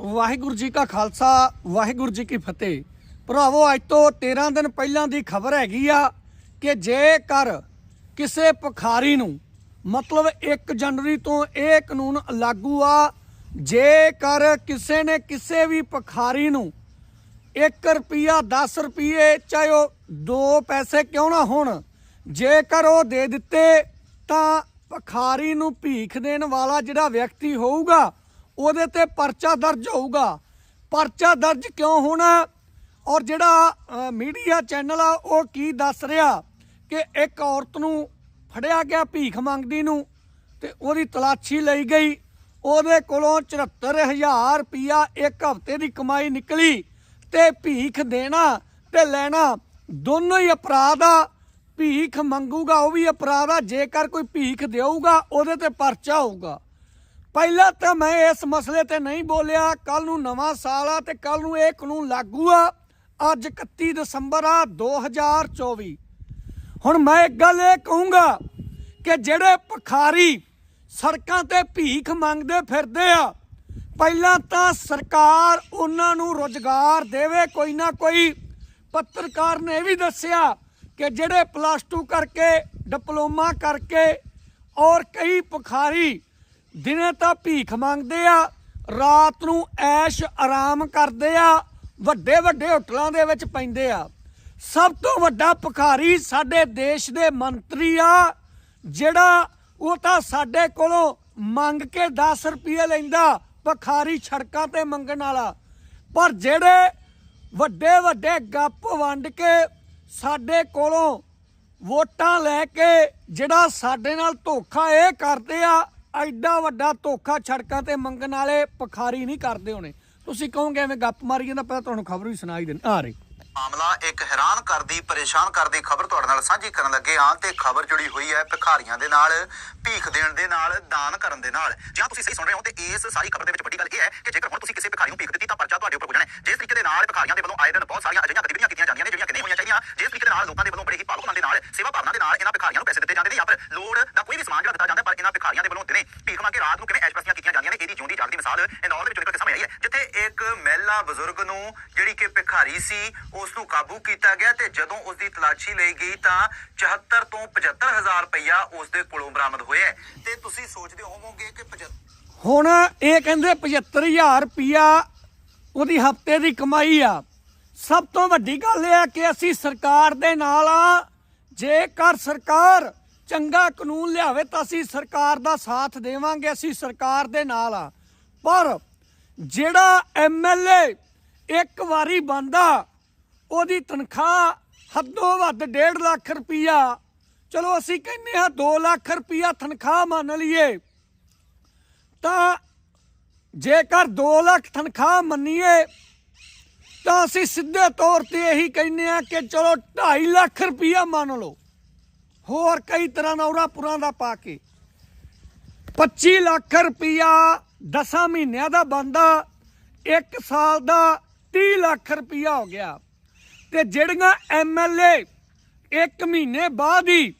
ਵਾਹਿਗੁਰੂ ਜੀ ਕਾ ਖਾਲਸਾ, ਵਾਹਿਗੁਰੂ ਜੀ ਕੀ ਫਤਿਹ। ਭਰਾਵੋ, ਅੱਜ ਤੋਂ 13 ਦਿਨ ਪਹਿਲਾਂ ਦੀ ਖਬਰ ਹੈਗੀ ਆ ਕਿ ਜੇਕਰ ਕਿਸੇ ਭਖਾਰੀ ਨੂੰ ਮਤਲਬ 1 ਜਨਵਰੀ ਤੋਂ ਇਹ ਕਾਨੂੰਨ ਲਾਗੂ ਆ, ਜੇਕਰ ਕਿਸੇ ਨੇ ਕਿਸੇ ਵੀ ਭਖਾਰੀ ਨੂੰ 1 ਰੁਪਿਆ 10 ਰੁਪਏ ਚਾਹੇ ਉਹ 2 ਪੈਸੇ ਕਿਉਂ ਨਾ ਹੋਣ, ਜੇਕਰ ਉਹ ਦੇ ਦਿੱਤੇ ਤਾਂ ਭਖਾਰੀ ਨੂੰ ਭੀਖ ਦੇਣ ਵਾਲਾ ਜਿਹੜਾ ਵਿਅਕਤੀ ਹੋਊਗਾ ਉਹਦੇ ਤੇ ਪਰਚਾ ਦਰਜ ਹੋਊਗਾ। ਪਰਚਾ ਦਰਜ ਕਿਉਂ ਹੋਣਾ? ਔਰ ਜਿਹੜਾ ਮੀਡੀਆ ਚੈਨਲ ਆ, ਉਹ ਕੀ ਦੱਸ ਰਿਹਾ? ਕਿ ਇੱਕ ਔਰਤ ਨੂੰ ਫੜਿਆ ਗਿਆ ਭੀਖ ਮੰਗਦੀ ਨੂੰ ਤੇ ਉਹਦੀ ਤਲਾਸ਼ੀ ਲਈ ਗਈ। ਉਹਦੇ ਕੋਲੋਂ 74000 ਰੁਪਿਆ ਇੱਕ ਹਫ਼ਤੇ ਦੀ ਕਮਾਈ ਨਿਕਲੀ ਤੇ ਭੀਖ ਦੇਣਾ ਤੇ ਲੈਣਾ ਦੋਨੋਂ ਹੀ ਅਪਰਾਧ ਆ। ਭੀਖ ਮੰਗੂਗਾ, ਉਹ ਵੀ ਅਪਰਾਧ ਆ। ਜੇਕਰ ਕੋਈ ਭੀਖ ਦੇਊਗਾ, ਉਹਦੇ ਤੇ ਪਰਚਾ ਹੋਊਗਾ। ਪਹਿਲਾਂ ਤਾਂ ਮੈਂ ਇਸ ਮਸਲੇ ਤੇ ਨਹੀਂ ਬੋਲਿਆ ਕੱਲ ਨੂੰ ਨਵਾਂ ਸਾਲ ਆ ਤੇ ਕੱਲ ਨੂੰ ਇਹ ਕਾਨੂੰਨ ਲਾਗੂ ਆ। ਅੱਜ 31 ਦਸੰਬਰ ਆ 2024 ਹੁਣ ਮੈਂ ਇੱਕ ਗੱਲ ਇਹ ਕਹੂੰਗਾ ਕਿ ਜਿਹੜੇ ਭਖਾਰੀ ਸੜਕਾਂ ਤੇ ਭੀਖ ਮੰਗਦੇ ਫਿਰਦੇ ਆ, ਪਹਿਲਾਂ ਤਾਂ ਸਰਕਾਰ ਉਹਨਾਂ ਨੂੰ ਰੋਜ਼ਗਾਰ ਦੇਵੇ ਕੋਈ ਨਾ ਕੋਈ। ਪੱਤਰਕਾਰ ਨੇ ਇਹ ਵੀ ਦੱਸਿਆ ਕਿ ਜਿਹੜੇ ਪਲੱਸ 2 ਕਰਕੇ, ਡਿਪਲੋਮਾ ਕਰਕੇ ਔਰ ਕਈ ਭਖਾਰੀ ਦਿਨੇ ਤਾਂ ਭੀਖ ਮੰਗਦੇ ਆ, ਰਾਤ ਨੂੰ ਐਸ਼ ਆਰਾਮ ਕਰਦੇ ਆ, ਵੱਡੇ ਵੱਡੇ ਹੋਟਲਾਂ ਦੇ ਵਿੱਚ ਪੈਂਦੇ ਆ। ਸਭ ਤੋਂ ਵੱਡਾ ਭਿਖਾਰੀ ਸਾਡੇ ਦੇਸ਼ ਦੇ ਮੰਤਰੀ ਆ, ਜਿਹੜਾ ਉਹ ਤਾਂ ਸਾਡੇ ਕੋਲੋਂ ਮੰਗ ਕੇ 10 ਰੁਪਏ ਲੈਂਦਾ, ਭਿਖਾਰੀ ਛੜਕਾਂ ਤੇ ਮੰਗਣ ਵਾਲਾ। ਪਰ ਜਿਹੜੇ ਵੱਡੇ ਵੱਡੇ ਗੱਪ ਵੰਡ ਕੇ ਸਾਡੇ ਕੋਲੋਂ ਵੋਟਾਂ ਲੈ ਕੇ ਜਿਹੜਾ ਸਾਡੇ ਨਾਲ ਧੋਖਾ ਇਹ ਕਰਦੇ ਆ ਐਡਾ ਵੱਡਾ ਧੋਖਾ ਛੜਕਾਂ ਤੇ ਮੰਗਣ ਵਾਲੇ ਪਖਾਰੀ ਨਹੀਂ ਕਰਦੇ ਹੋਣੇ। ਤੁਸੀਂ ਕਹੋਗੇ ਐਵੇਂ ਗੱਪ ਮਾਰੀ ਜਾਂਦਾ, ਪਹਿਲਾਂ ਤੁਹਾਨੂੰ ਖਬਰ ਵੀ ਸੁਣਾਈ ਦੇਣ। ਆ ਰਹੀ। ਮਾਮਲਾ ਇੱਕ ਹੈਰਾਨ ਕਰਦੀ, ਪਰੇਸ਼ਾਨ ਕਰਦੀ ਖਬਰ ਤੁਹਾਡੇ ਨਾਲ ਸਾਂਝੀ ਕਰਨ ਲੱਗੇ ਹਾਂ ਤੇ ਖਬਰ ਜੁੜੀ ਹੋਈ ਹੈ ਭਿਖਾਰੀਆਂ ਦੇ ਨਾਲ, ਭੀਖ ਦੇਣ ਦੇ ਨਾਲ, ਦਾਨ ਕਰਨ ਦੇ ਨਾਲ। ਜਾਂ ਤੁਸੀਂ ਸਹੀ ਸੁਣ ਰਹੇ ਹੋ ਤੇ ਇਸ ਸਾਰੀ ਖਬਰ ਦੇ ਵਿੱਚ ਵੱਡੀ ਗੱਲ ਇਹ ਹੈ ਕਿ ਜੇਕਰ ਹੁਣ ਤੁਸੀਂ ਕਿਸੇ ਭਿਖਾਰੀ ਨੂੰ ਭੀਖ ਦਿੱਤੀ ਤਾਂ ਪਰਚਾ ਤੁਹਾਡੇ ਉੱਪਰ ਹੋ ਹੈ। ਜਿਸ ਤਰੀਕੇ ਦੇ ਨਾਲ ਭਿਖਾਰੀਆਂ ਦੇ ਵੱਲੋਂ ਆਏ ਦਿਨ ਬਹੁਤ ਸਾਰੀਆਂ ਅਜਿਹੀਆਂ ਗਤੀਵਿਧੀਆਂ ਕੀਤੀਆਂ ਜਾਂਦੀਆਂ ਨੇ ਜਿਹੜੀਆਂ ਕਿ ਨਹੀਂ ਹੋਣੀਆਂ ਚਾਹੀਦੀਆਂ। ਜਿਸ ਤਰੀਕੇ ਦੇ ਨਾਲ ਲੋਕਾਂ ਦੇ ਵੱਲੋਂ ਬੜੇ ਹੀ ਭਾਵੁਕ ਮਨ ਦੇ ਨਾਲ, ਸੇਵਾ ਭਾਵਨਾ ਦੇ ਨਾਲ ਇਹਨਾਂ ਭਿਖਾਰੀਆਂ ਨੂੰ ਪੈਸੇ ਦਿੱਤੇ ਜਾਂਦੇ ਨੇ ਜਾਂ ਫਿਰ ਲੋੜ ਦਾ ਕੋਈ ਵੀ ਸਮਾਨ ਜਿਹੜਾ ਦਿੱਤਾ ਜਾਂਦਾ ਪਰ ਇਹਨਾਂ ਭਿਖਾਰੀਆਂ ਦੇ ਵੱਲੋਂ ਦਿਨੇ ਭੀਖ ਮੰਗ ਕੇ ਰਾਤ ਨੂੰ ਕਿਵੇਂ ਐਸ਼ਪਰਸੀਆਂ ਕੀਤੀਆਂ ਜਾਂਦੀਆਂ ਨੇ, ਇਹਦੀ ਜਿਉਂਦੀ ਜਾਗਦੀ ਮਿਸਾਲ ਇੰਦੌਰ ਦੇ ਵਿੱਚ ਨਿਕਲ ਕੇ ਸਾਹਮਣੇ ਆਈ ਹੈ ਜਿੱਥੇ ਇੱਕ ਮਹਿਲਾ ਬਜ਼ੁਰਗ ਨੂੰ ਜਿਹੜੀ ਕਿ ਭਿਖਾਰੀ ਸੀ ਉਸ ਨੂੰ ਕਾਬੂ ਕੀਤਾ ਗਿਆ ਤੇ ਜਦੋਂ ਉਸ ਦੀ ਤਲਾਸ਼ੀ ਲਈ ਗਈ ਤਾਂ 74 ਤੋਂ 75000 ਰੁਪਇਆ ਉਸ ਦੇ ਕੋਲੋਂ ਬਰਾਮਦ ਹੋਇਆ ਤੇ ਤੁਸੀਂ ਸੋਚਦੇ ਹੋਵੋਗੇ ਕਿ 75 ਹੁਣ ਇਹ ਕਹਿੰਦੇ 75000 ਰੁਪਿਆ ਉਹਦੀ ਹਫ਼ਤੇ ਦੀ ਕਮਾਈ ਆ। ਸਭ ਤੋਂ ਵੱਡੀ ਗੱਲ ਇਹ ਆ ਕਿ ਅਸੀਂ ਸਰਕਾਰ ਦੇ ਨਾਲ ਆ। ਜੇਕਰ ਸਰਕਾਰ ਚੰਗਾ ਕਾਨੂੰਨ ਲਿਆਵੇ ਤਾਂ ਅਸੀਂ ਸਰਕਾਰ ਦਾ ਸਾਥ ਦੇਵਾਂਗੇ, ਅਸੀਂ ਸਰਕਾਰ ਦੇ ਨਾਲ ਆ। ਪਰ ਜਿਹੜਾ ਐਮਐਲਏ ਇੱਕ ਵਾਰੀ ਬੰਦਾ ਉਹਦੀ ਤਨਖਾਹ ਹੱਦੋਂ ਵੱਧ 1.5 ਲੱਖ ਰੁਪਈਆ। ਚਲੋ ਅਸੀਂ ਕਹਿੰਦੇ ਆ 2 ਲੱਖ ਰੁਪਈਆ ਤਨਖਾਹ ਮੰਨ ਲਈਏ। ਤਾਂ ਜੇਕਰ 2 ਲੱਖ ਤਨਖਾਹ ਮੰਨੀਏ, ਤਾਂ ਅਸੀਂ ਸਿੱਧੇ ਤੌਰ ਤੇ ਇਹੀ ਕਹਿੰਦੇ ਆ ਕਿ ਚਲੋ 2.5 ਲੱਖ ਰੁਪਈਆ ਮੰਨ ਲਓ। ਹੋਰ ਕਈ ਤਰ੍ਹਾਂ ਦਾ ਉਰਾ ਪੁਰਾਂ ਦਾ ਪਾ ਕੇ। 25 ਲੱਖ ਰੁਪਈਆ 10 ਮਹੀਨਿਆਂ ਦਾ ਬੰਦਾ 1 ਸਾਲ ਦਾ 30 ਲੱਖ ਰੁਪਈਆ ਹੋ ਗਿਆ। ਤੇ ਜਿਹੜੀਆਂ ਐਮਐਲਏ 1 ਮਹੀਨੇ ਬਾਅਦ ਹੀ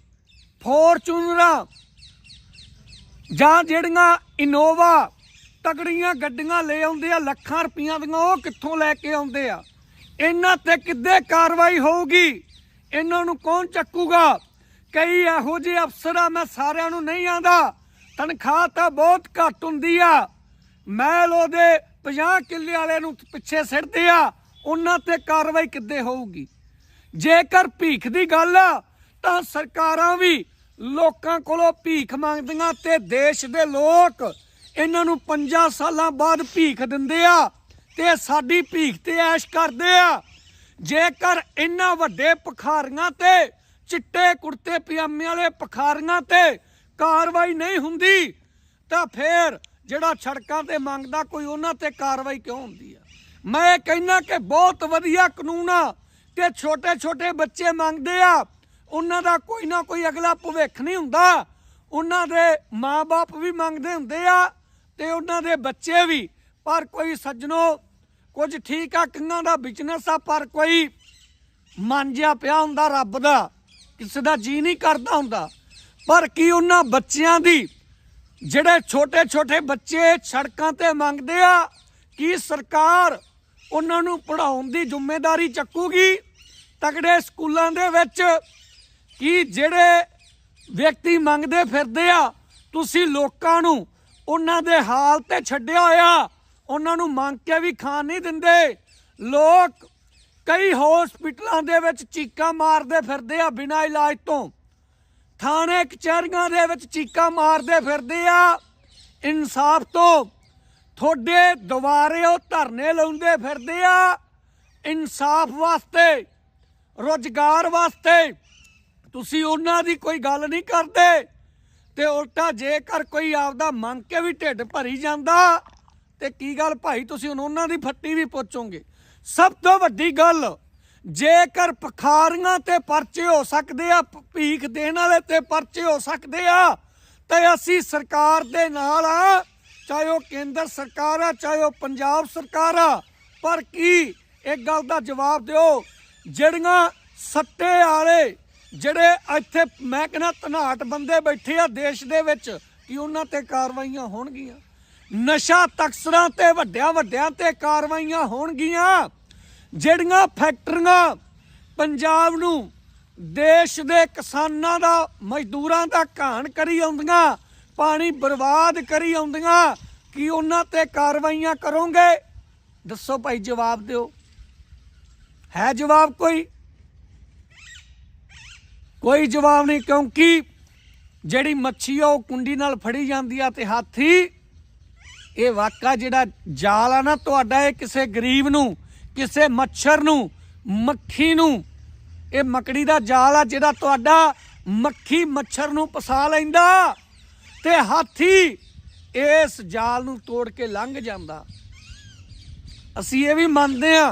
ਫੋਰਚੂਨਰਾਂ ਜਾਂ ਜਿਹੜੀਆਂ ਇਨੋਵਾ ਤਕੜੀਆਂ ਗੱਡੀਆਂ ਲੈ ਆਉਂਦੇ ਆ, ਲੱਖਾਂ ਰੁਪਈਆਂ ਦੀਆਂ, ਉਹ ਕਿੱਥੋਂ ਲੈ ਕੇ ਆਉਂਦੇ ਆ? ਇਹਨਾਂ ਤੇ ਕਿੱਦੇ ਕਾਰਵਾਈ ਹੋਊਗੀ? ਇਹਨਾਂ ਨੂੰ ਕੌਣ ਚੱਕੂਗਾ? ਕਈ ਇਹੋ ਜਿਹੇ ਅਫਸਰ ਆ ਮੈਂ ਸਾਰਿਆਂ ਨੂੰ ਨਹੀਂ ਆਂਦਾ। ਤਨਖਾਹ ਤਾਂ ਬਹੁਤ ਘੱਟ ਹੁੰਦੀ ਆ। ਮਹਿਲ ਉਹਦੇ 50 ਕਿੱਲੇ ਵਾਲੇ ਨੂੰ ਪਿੱਛੇ ਸਿੱਟਦੇ ਆ। ਉਹਨਾਂ ਤੇ ਕਾਰਵਾਈ ਕਿੱਦੇ ਹੋਊਗੀ? ਜੇਕਰ ਭੀਖ ਦੀ ਗੱਲ ਆ, ਤਾਂ ਸਰਕਾਰਾਂ ਵੀ ਲੋਕਾਂ ਕੋਲੋਂ ਭੀਖ ਮੰਗਦੀਆਂ ਤੇ ਦੇਸ਼ ਦੇ ਲੋਕ ਇਹਨਾਂ ਨੂੰ 5 ਸਾਲਾਂ ਬਾਅਦ ਭੀਖ ਦਿੰਦੇ ਆ ਤੇ ਸਾਡੀ ਭੀਖ ਤੇ ਐਸ਼ ਕਰਦੇ ਆ। ਜੇਕਰ ਇਹਨਾਂ ਵੱਡੇ ਪਖਾਰੀਆਂ ਤੇ, ਚਿੱਟੇ ਕੁੜਤੇ ਪਜਾਮੇ ਵਾਲੇ ਪਖਾਰੀਆਂ ਤੇ ਕਾਰਵਾਈ ਨਹੀਂ ਹੁੰਦੀ, ਤਾਂ ਫੇਰ ਜਿਹੜਾ ਸੜਕਾਂ ਤੇ ਮੰਗਦਾ ਕੋਈ ਉਹਨਾਂ ਤੇ ਕਾਰਵਾਈ ਕਿਉਂ ਹੁੰਦੀ? ਮੈਂ ਇਹ ਕਹਿਣਾ ਕਿ ਬਹੁਤ ਵਧੀਆ ਕਾਨੂੰਨ ਆ ਤੇ ਛੋਟੇ ਛੋਟੇ ਬੱਚੇ ਮੰਗਦੇ ਆ, ਉਹਨਾਂ ਦਾ ਕੋਈ ਨਾ ਕੋਈ ਅਗਲਾ ਭਵਿੱਖ ਨਹੀਂ ਹੁੰਦਾ। ਉਹਨਾਂ ਦੇ ਮਾਪੇ ਵੀ ਮੰਗਦੇ ਹੁੰਦੇ ਆ ਤੇ ਉਹਨਾਂ ਦੇ ਬੱਚੇ ਵੀ। ਪਰ ਕੋਈ ਸੱਜਣੋ, ਕੁਝ ਠੀਕ ਆ, ਕਿੰਨਾਂ ਦਾ ਬਿਜ਼ਨਸ ਆ, ਪਰ ਕੋਈ ਮੰਜਿਆ ਪਿਆ ਹੁੰਦਾ ਰੱਬ ਦਾ, ਕਿਸੇ ਦਾ ਜੀ ਨਹੀਂ ਕਰਦਾ ਹੁੰਦਾ। ਪਰ ਕੀ ਉਹਨਾਂ ਬੱਚਿਆਂ ਦੀ, ਜਿਹੜੇ ਛੋਟੇ ਛੋਟੇ ਬੱਚੇ ਸੜਕਾਂ ਤੇ ਮੰਗਦੇ ਆ, ਕੀ ਸਰਕਾਰ ਉਹਨਾਂ ਨੂੰ ਪੜਾਉਣ ਦੀ ਜ਼ਿੰਮੇਵਾਰੀ ਚੱਕੂਗੀ, ਤਕੜੇ ਸਕੂਲਾਂ ਦੇ ਵਿੱਚ ਕਿ ਜਿਹੜੇ ਵਿਅਕਤੀ ਮੰਗਦੇ ਫਿਰਦੇ ਆ, ਤੁਸੀਂ ਲੋਕਾਂ ਨੂੰ ਉਹਨਾਂ ਦੇ ਹਾਲ ਤੇ ਛੱਡਿਆ ਹੋਇਆ, ਉਹਨਾਂ ਨੂੰ ਮੰਗ ਕੇ ਵੀ ਖਾਣ ਨਹੀਂ ਦਿੰਦੇ। ਲੋਕ ਕਈ ਹਸਪੀਟਲਾਂ ਦੇ ਵਿੱਚ ਚੀਕਾਂ ਮਾਰਦੇ ਫਿਰਦੇ ਆ ਬਿਨਾਂ ਇਲਾਜ ਤੋਂ। ਥਾਣੇ, ਕਚਹਿਰੀਆਂ ਦੇ ਵਿੱਚ ਚੀਕਾਂ ਮਾਰਦੇ ਫਿਰਦੇ ਆ। ਇਨਸਾਫ ਤੋਂ ਤੁਹਾਡੇ ਦੁਆਰੇ ਉਹ ਧਰਨੇ ਲਾਉਂਦੇ ਫਿਰਦੇ ਆ ਇਨਸਾਫ ਵਾਸਤੇ, ਰੋਜ਼ਗਾਰ ਵਾਸਤੇ। ਤੁਸੀਂ ਉਹਨਾਂ ਦੀ ਕੋਈ ਗੱਲ ਨਹੀਂ ਕਰਦੇ ਤੇ ਉਲਟਾ ਜੇਕਰ ਕੋਈ ਆਪਦਾ ਮੰਗ ਕੇ ਵੀ ਢਿੱਡ ਭਰੀ ਜਾਂਦਾ, ਤੇ ਕੀ ਗੱਲ ਭਾਈ ਤੁਸੀਂ ਹੁਣ ਉਹਨਾਂ ਦੀ ਫੱਟੀ ਵੀ ਪੁੱਛੋਗੇ? ਸਭ ਤੋਂ ਵੱਡੀ ਗੱਲ, ਜੇਕਰ ਪਖਾਰੀਆਂ ਤੇ ਪਰਚੇ ਹੋ ਸਕਦੇ ਆ, ਭੀਖ ਦੇਣ ਵਾਲੇ ਤੇ ਪਰਚੇ ਹੋ ਸਕਦੇ ਆ, ਤੇ ਅਸੀਂ ਸਰਕਾਰ ਦੇ ਨਾਲ ਆ ਚਾਹੇ ਉਹ ਕੇਂਦਰ ਸਰਕਾਰ ਆ, ਚਾਹੇ ਉਹ ਪੰਜਾਬ ਸਰਕਾਰ ਆ, ਪਰ ਕੀ ਇੱਕ ਗੱਲ ਦਾ ਜਵਾਬ ਦਿਓ? ਜਿਹੜੀਆਂ ਸੱਟੇ ਵਾਲੇ, ਜਿਹੜੇ ਇੱਥੇ ਮੈਂ ਕਹਿੰਦਾ ਧਨਾਟ ਬੰਦੇ ਬੈਠੇ ਆ ਦੇਸ਼ ਦੇ ਵਿੱਚ, ਕਿ ਉਹਨਾਂ ਤੇ ਕਾਰਵਾਈਆਂ ਹੋਣਗੀਆਂ? ਨਸ਼ਾ ਤਕਸਰਾਂ ਤੇ ਵੱਡਿਆਂ ਵੱਡਿਆਂ ਤੇ ਕਾਰਵਾਈਆਂ ਹੋਣਗੀਆਂ। ਜਿਹੜੀਆਂ ਫੈਕਟਰੀਆਂ ਪੰਜਾਬ ਨੂੰ ਦੇਸ਼ ਦੇ ਕਿਸਾਨਾਂ ਦਾ, ਮਜ਼ਦੂਰਾਂ ਦਾ ਘਾਣ ਕਰੀ ਆਉਂਦੀਆਂ ਪਾਣੀ ਬਰਬਾਦ ਕਰੀ ਆਉਂਦੀਆਂ, ਕੀ ਉਹਨਾਂ ਤੇ ਕਾਰਵਾਈਆਂ ਕਰੋਗੇ? ਦੱਸੋ ਭਾਈ ਜਵਾਬ ਦਿਓ। ਹੈ ਜਵਾਬ ਕੋਈ? ਕੋਈ ਜਵਾਬ ਨਹੀਂ, ਕਿਉਂਕਿ ਜਿਹੜੀ ਮੱਛੀ ਆ, ਉਹ ਕੁੰਡੀ ਨਾਲ ਫੜੀ ਜਾਂਦੀ ਆ ਤੇ ਹਾਥੀ, ਇਹ ਵਾਕਾ ਜਿਹੜਾ ਜਾਲ ਆ ਨਾ, ਤੁਹਾਡਾ ਇਹ ਕਿਸੇ ਗਰੀਬ ਨੂੰ, ਕਿਸੇ ਮੱਛਰ ਨੂੰ, ਮੱਖੀ ਨੂੰ, ਇਹ ਮਕੜੀ ਦਾ ਜਾਲ ਆ ਜਿਹੜਾ ਤੁਹਾਡਾ ਮੱਖੀ ਮੱਛਰ ਨੂੰ ਫਸਾ ਲੈਂਦਾ। ਤੇ ਹਾਥੀ ਇਸ ਜਾਲ ਨੂੰ ਤੋੜ ਕੇ ਲੰਘ ਜਾਂਦਾ। ਅਸੀਂ ਇਹ ਵੀ ਮੰਨਦੇ ਆ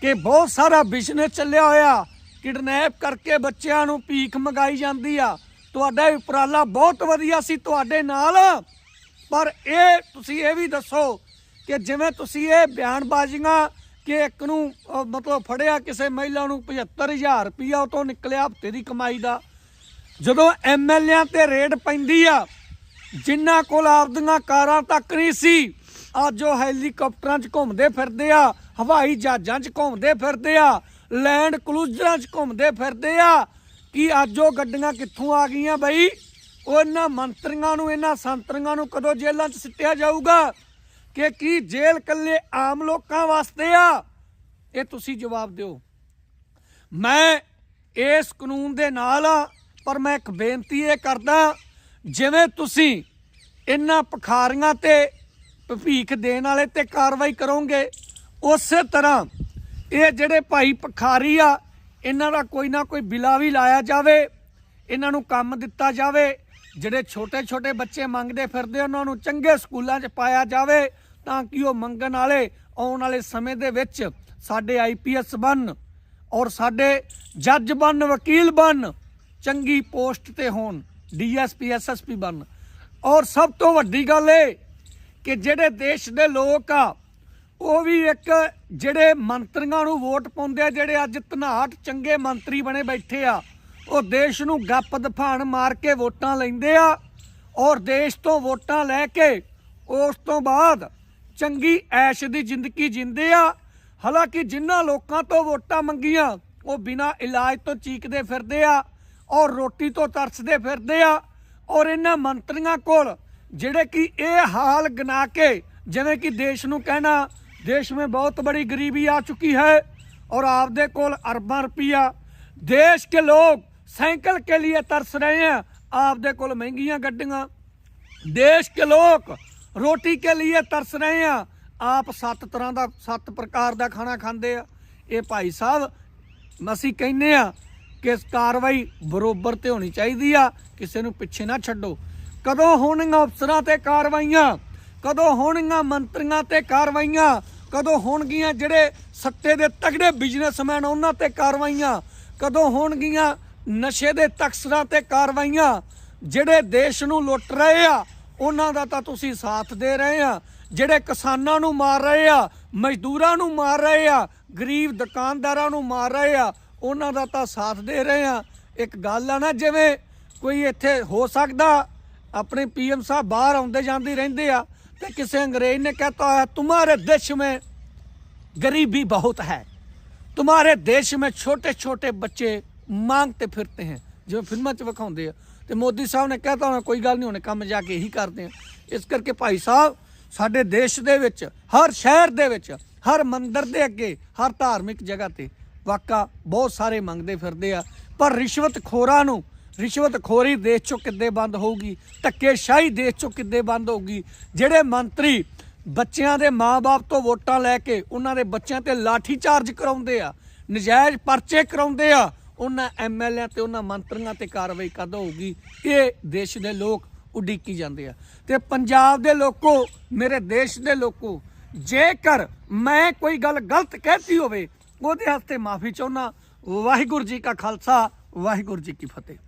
ਕਿ ਬਹੁਤ ਸਾਰਾ ਬਿਜ਼ਨਸ ਚੱਲਿਆ ਹੋਇਆ, ਕਿਡਨੈਪ ਕਰਕੇ ਬੱਚਿਆਂ ਨੂੰ ਭੀਖ ਮੰਗਾਈ ਜਾਂਦੀ ਆ। ਤੁਹਾਡਾ ਉਪਰਾਲਾ ਬਹੁਤ ਵਧੀਆ ਸੀ ਤੁਹਾਡੇ ਨਾਲ। ਪਰ ਇਹ ਤੁਸੀਂ ਇਹ ਵੀ ਦੱਸੋ ਕਿ ਜਿਵੇਂ ਤੁਸੀਂ ਇਹ ਬਿਆਨਬਾਜ਼ੀਆਂ ਕਿ ਇੱਕ ਨੂੰ ਮਤਲਬ ਫੜਿਆ ਕਿਸੇ ਮਹਿਲਾ ਨੂੰ 75000 ਰੁਪਇਆ ਉਹ ਤੋਂ ਨਿਕਲਿਆ ਹਫ਼ਤੇ ਦੀ ਕਮਾਈ ਦਾ। ਜਦੋਂ ਐਮਐਲਏ ਤੇ ਰੇਡ ਪੈਂਦੀ ਆ ਜਿਨ੍ਹਾਂ ਕੋਲ ਆਪਦੀਆਂ ਕਾਰਾਂ ਤੱਕ ਨਹੀਂ ਸੀ, ਅੱਜ ਉਹ ਹੈਲੀਕਾਪਟਰਾਂ 'ਚ ਘੁੰਮਦੇ ਫਿਰਦੇ ਆ, ਹਵਾਈ ਜਹਾਜ਼ਾਂ 'ਚ ਘੁੰਮਦੇ ਫਿਰਦੇ ਆ, ਲੈਂਡ ਕਲੂਜ਼ਰਾਂ 'ਚ ਘੁੰਮਦੇ ਫਿਰਦੇ ਆ। ਕਿ ਅੱਜ ਉਹ ਗੱਡੀਆਂ ਕਿੱਥੋਂ ਆ ਗਈਆਂ ਬਈ? ਉਹ ਇਹਨਾਂ ਮੰਤਰੀਆਂ ਨੂੰ, ਇਹਨਾਂ ਸੰਤਰੀਆਂ ਨੂੰ ਕਦੋਂ ਜੇਲ੍ਹਾਂ 'ਚ ਸਿੱਟਿਆ ਜਾਊਗਾ? ਕਿ ਕੀ ਜੇਲ੍ਹ ਕੱਲੇ ਆਮ ਲੋਕਾਂ ਵਾਸਤੇ ਆ? ਇਹ ਤੁਸੀਂ ਜਵਾਬ ਦਿਓ। ਮੈਂ ਇਸ ਕਾਨੂੰਨ ਦੇ ਨਾਲ ਆ, ਪਰ ਮੈਂ ਇੱਕ ਬੇਨਤੀ ਇਹ ਕਰਦਾ ਜਿਵੇਂ ਤੁਸੀਂ ਇਹਨਾਂ ਪਖਾਰੀਆਂ ਤੇ ਭੀਖ ਦੇਣ ਵਾਲੇ ਤੇ ਕਾਰਵਾਈ ਕਰੋਗੇ, ਉਸੇ ਤਰ੍ਹਾਂ ਇਹ ਜਿਹੜੇ ਭਾਈ ਪਖਾਰੀ ਆ, ਇਹਨਾਂ ਦਾ ਕੋਈ ਨਾ ਕੋਈ ਬਿਲਾ ਵੀ ਲਾਇਆ ਜਾਵੇ, ਇਹਨਾਂ ਨੂੰ ਕੰਮ ਦਿੱਤਾ ਜਾਵੇ, ਜਿਹੜੇ ਛੋਟੇ ਛੋਟੇ ਬੱਚੇ ਮੰਗਦੇ ਫਿਰਦੇ ਉਹਨਾਂ ਨੂੰ ਚੰਗੇ ਸਕੂਲਾਂ 'ਚ ਪਾਇਆ ਜਾਵੇ, ਤਾਂ ਕਿ ਉਹ ਮੰਗਣ ਵਾਲੇ, ਆਉਣ ਵਾਲੇ ਸਮੇਂ ਦੇ ਵਿੱਚ ਸਾਡੇ ਆਈਪੀਐਸ ਬਣ ਔਰ ਸਾਡੇ ਜੱਜ ਬਣ, ਵਕੀਲ ਬਣ, ਚੰਗੀ ਪੋਸਟ ਤੇ ਹੋਣ। ਡੀਐਸਪੀ, ਐਸਐਸਪੀ ਬਣਨ। ਔਰ ਸਭ ਤੋਂ ਵੱਡੀ ਗੱਲ ਇਹ ਕਿ ਜਿਹੜੇ ਦੇਸ਼ ਦੇ ਲੋਕ ਆ, ਉਹ ਵੀ ਇੱਕ ਜਿਹੜੇ ਮੰਤਰੀਆਂ ਨੂੰ ਵੋਟ ਪਾਉਂਦੇ ਆ, ਜਿਹੜੇ ਅੱਜ ਧਨਾਟ ਚੰਗੇ ਮੰਤਰੀ ਬਣੇ ਬੈਠੇ ਆ, ਉਹ ਦੇਸ਼ ਨੂੰ ਗੱਪ ਦਫਾਣ ਮਾਰ ਕੇ ਵੋਟਾਂ ਲੈਂਦੇ ਆ ਔਰ ਦੇਸ਼ ਤੋਂ ਵੋਟਾਂ ਲੈ ਕੇ ਉਸ ਤੋਂ ਬਾਅਦ ਚੰਗੀ ਐਸ਼ ਦੀ ਜ਼ਿੰਦਗੀ ਜਿੰਦੇ ਆ। ਹਾਲਾਂਕਿ ਜਿਨ੍ਹਾਂ ਲੋਕਾਂ ਤੋਂ ਵੋਟਾਂ ਮੰਗੀਆਂ, ਉਹ ਬਿਨਾਂ ਇਲਾਜ ਤੋਂ ਚੀਕਦੇ ਫਿਰਦੇ ਆ। ਔਰ ਰੋਟੀ ਤੋਂ ਤਰਸਦੇ ਫਿਰਦੇ ਆ ਔਰ ਇਹਨਾਂ ਮੰਤਰੀਆਂ ਕੋਲ ਜਿਹੜੇ ਕਿ ਇਹ ਹਾਲ ਗਨਾ ਕੇ, ਜਿਵੇਂ ਕਿ ਦੇਸ਼ ਨੂੰ ਕਹਿਣਾ, ਦੇਸ਼ ਵਿੱਚ ਬਹੁਤ ਬੜੀ ਗਰੀਬੀ ਆ ਚੁੱਕੀ ਹੈ ਔਰ ਆਪਦੇ ਕੋਲ ਅਰਬਾਂ ਰੁਪਈਆ। ਦੇਸ਼ ਕੇ ਲੋਕ ਸਾਈਕਲ ਕੇ ਲਈ ਤਰਸ ਰਹੇ ਆ, ਆਪਦੇ ਕੋਲ ਮਹਿੰਗੀਆਂ ਗੱਡੀਆਂ। ਦੇਸ਼ ਕੇ ਲੋਕ ਰੋਟੀ ਕੇ ਲਈ ਤਰਸ ਰਹੇ ਆ, ਆਪ ਸੱਤ ਤਰ੍ਹਾਂ ਦਾ, ਸੱਤ ਪ੍ਰਕਾਰ ਦਾ ਖਾਣਾ ਖਾਂਦੇ ਆ। ਇਹ ਭਾਈ ਸਾਹਿਬ ਅਸੀਂ ਕਹਿੰਨੇ ਆ ਕਿਸ ਕਾਰਵਾਈ ਬਰੋਬਰ ਤੇ ਹੋਣੀ ਚਾਹੀਦੀ ਆ, ਕਿਸੇ ਨੂੰ ਪਿੱਛੇ ਨਾ ਛੱਡੋ। ਕਦੋਂ ਹੋਣਗੀਆਂ ਅਫਸਰਾਂ ਤੇ ਕਾਰਵਾਈਆਂ? ਕਦੋਂ ਹੋਣਗੀਆਂ ਮੰਤਰੀਆਂ ਤੇ ਕਾਰਵਾਈਆਂ? ਕਦੋਂ ਹੋਣਗੀਆਂ ਜਿਹੜੇ ਸੱਤੇ ਦੇ ਤਗੜੇ ਬਿਜ਼ਨਸਮੈਨ ਉਹਨਾਂ ਤੇ ਕਾਰਵਾਈਆਂ? ਕਦੋਂ ਹੋਣਗੀਆਂ ਨਸ਼ੇ ਦੇ ਤਕਸਰਾਂ ਤੇ ਕਾਰਵਾਈਆਂ? ਜਿਹੜੇ ਦੇਸ਼ ਨੂੰ ਲੁੱਟ ਰਹੇ ਆ, ਉਹਨਾਂ ਦਾ ਤਾਂ ਤੁਸੀਂ ਸਾਥ ਦੇ ਰਹੇ ਆ। ਜਿਹੜੇ ਕਿਸਾਨਾਂ ਨੂੰ ਮਾਰ ਰਹੇ ਆ, ਮਜ਼ਦੂਰਾਂ ਨੂੰ ਮਾਰ ਰਹੇ ਆ, ਗਰੀਬ ਦੁਕਾਨਦਾਰਾਂ ਨੂੰ ਮਾਰ ਰਹੇ ਆ ਉਹਨਾਂ ਦਾ ਤਾਂ ਸਾਥ ਦੇ ਰਹੇ ਆ ਇੱਕ ਗੱਲ ਆ ਨਾ, ਜਿਵੇਂ ਕੋਈ ਇੱਥੇ ਹੋ ਸਕਦਾ, ਆਪਣੇ ਪੀਐਮ ਸਾਹਿਬ ਬਾਹਰ ਆਉਂਦੇ ਜਾਂਦੇ ਰਹਿੰਦੇ ਆ, ਤੇ ਕਿਸੇ ਅੰਗਰੇਜ਼ ਨੇ ਕਹਤਾ ਹੈ ਤੁਹਾਰੇ ਦੇਸ਼ ਮੇ ਗਰੀਬੀ ਬਹੁਤ ਹੈ। ਤੁਹਾਰੇ ਦੇਸ਼ ਮੇ ਛੋਟੇ ਛੋਟੇ ਬੱਚੇ ਮੰਗਤੇ ਫਿਰਤੇ ਹਨ ਜਿਵੇਂ ਫਿਲਮਾਂ 'ਚ ਵਿਖਾਉਂਦੇ ਆ। ਤੇ ਮੋਦੀ ਸਾਹਿਬ ਨੇ ਕਹਤਾ ਹੋਣਾ ਕੋਈ ਗੱਲ ਨਹੀਂ ਹੁਣ ਕੰਮ ਜਾ ਕੇ ਇਹੀ ਕਰਦੇ ਆ। ਇਸ ਕਰਕੇ ਭਾਈ ਸਾਹਿਬ, ਸਾਡੇ ਦੇਸ਼ ਦੇ ਵਿੱਚ, ਹਰ ਸ਼ਹਿਰ ਦੇ ਵਿੱਚ, ਹਰ ਮੰਦਰ ਦੇ ਅੱਗੇ, ਹਰ ਧਾਰਮਿਕ ਜਗ੍ਹਾ ਤੇ ਵਾਕਾ ਬਹੁਤ ਸਾਰੇ ਮੰਗਦੇ ਫਿਰਦੇ ਆ। ਪਰ ਰਿਸ਼ਵਤ ਖੋਰਾਂ ਨੂੰ, ਰਿਸ਼ਵਤ ਖੋਰੀ ਦੇਸ਼ ਚੋਂ ਕਿੱਦੇ ਬੰਦ ਹੋਊਗੀ? ਧੱਕੇਸ਼ਾਹੀ ਦੇਸ਼ ਚੋਂ ਕਿੱਦੇ ਬੰਦ ਹੋਊਗੀ? ਜਿਹੜੇ ਮੰਤਰੀ ਬੱਚਿਆਂ ਦੇ ਮਾਪੇ ਤੋਂ ਵੋਟਾਂ ਲੈ ਕੇ ਉਹਨਾਂ ਦੇ ਬੱਚਿਆਂ ਤੇ ਲਾਠੀ ਚਾਰਜ ਕਰਾਉਂਦੇ ਆ, ਨਜਾਇਜ਼ ਪਰਚੇ ਕਰਾਉਂਦੇ ਆ, ਉਹਨਾਂ ਐਮਐਲਏ ਤੇ ਉਹਨਾਂ ਮੰਤਰੀਆਂ ਤੇ ਕਾਰਵਾਈ ਕਦ ਹੋਊਗੀ? ਇਹ ਦੇਸ਼ ਦੇ ਲੋਕ ਉਡੀਕੀ ਜਾਂਦੇ ਆ। ਤੇ ਪੰਜਾਬ ਦੇ ਲੋਕੋ, ਮੇਰੇ ਦੇਸ਼ ਦੇ ਲੋਕੋ, ਜੇਕਰ ਮੈਂ ਕੋਈ ਗੱਲ ਗਲਤ ਕਹਿਤੀ ਹੋਵੇ ਉਹਦੇ ਹੱਥੇ ਮਾਫੀ ਚਾਹੁੰਦਾ। ਵਾਹਿਗੁਰੂ ਜੀ ਕਾ ਖਾਲਸਾ ਵਾਹਿਗੁਰੂ ਜੀ ਕੀ ਫਤਿਹ।